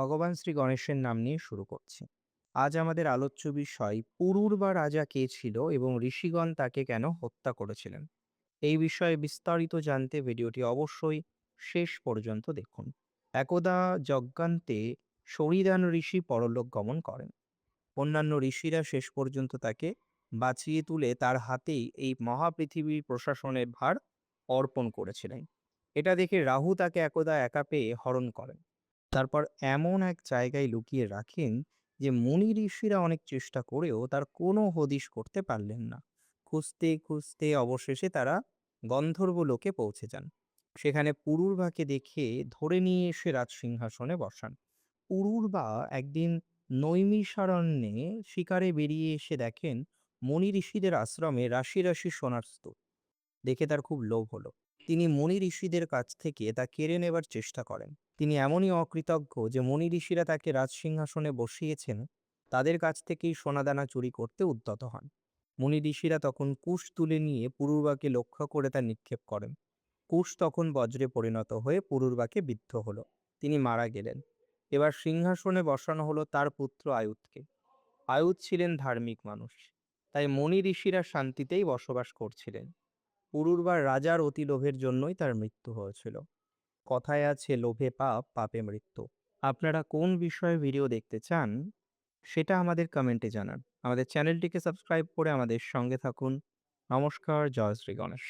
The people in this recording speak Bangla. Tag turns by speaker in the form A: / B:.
A: ভগবান শ্রী গণেশের নাম নিয়ে শুরু করছি। আজ আমাদের আলোচ্য বিষয়, পুরুর বা রাজা কে ছিল এবং ঋষিগণ তাকে কেন হত্যা করেছিলেন? এই বিষয়ে বিস্তারিত জানতে ভিডিওটি অবশ্যই শেষ পর্যন্ত দেখুন। একদা যজ্ঞান্তে সরিদান ঋষি পরলোক গমন করেন। অন্যান্য ঋষিরা শেষ পর্যন্ত তাকে বাঁচিয়ে তুলে তার হাতেই এই মহাপৃথিবীর প্রশাসনের ভার অর্পণ করেছিলেন। এটা দেখে রাহু তাকে একদা একা পেয়ে হরণ করেন। তারপর এমন এক জায়গায় লুকিয়ে রাখেন যে, মুনি ঋষিরা অনেক চেষ্টা করেও তার কোনো হদিশ করতে পারলেন না। খুঁজতে খুঁজতে অবশেষে তারা গন্ধর্ব লোকে পৌঁছে যান। সেখানে পুরুর্বাকে দেখে ধরে নিয়ে এসে রাজসিংহাসনে বসান। পুরুর্বা একদিন নৈমিষারণ্যে শিকারে বেরিয়ে এসে দেখেন মণি ঋষিদের আশ্রমে রাশি রাশি সোনার স্তূপ। দেখে তার খুব লোভ হলো। তিনি মণি ঋষিদের কাছ থেকে তা কেড়ে নেবার চেষ্টা করেন। তিনি এমনই অকৃতজ্ঞ যে মনি ঋষিরা তাকে রাজসিংহাসনে বসিয়েছেন, তাদের কাছ থেকেই সোনাদানা চুরি করতে উদ্যত হন। মুনি ঋষিরা তখন কুশ তুলে নিয়ে পুরুর্বাকে লক্ষ্য করে তা নিক্ষেপ করেন। কুশ তখন বজ্রে পরিণত হয়ে পুরুর্বাকে বিদ্ধ হলো। তিনি মারা গেলেন। এবার সিংহাসনে বসানো হলো তার পুত্র আয়ুধকে আয়ুধ ছিলেন ধার্মিক মানুষ, তাই মনি ঋষিরা শান্তিতেই বসবাস করছিলেন। পুরুর্বার রাজার অতি লোভের জন্যই তার মৃত্যু হয়েছিল। কথায় আছে, লোভে পাপ, পাপে মৃত্যু। আপনারা কোন বিষয়ে ভিডিও দেখতে চান, সেটা আমাদের কমেন্টে জানান। আমাদের চ্যানেলটিকে সাবস্ক্রাইব করে আমাদের সঙ্গে থাকুন। নমস্কার, জয় শ্রী গণেশ।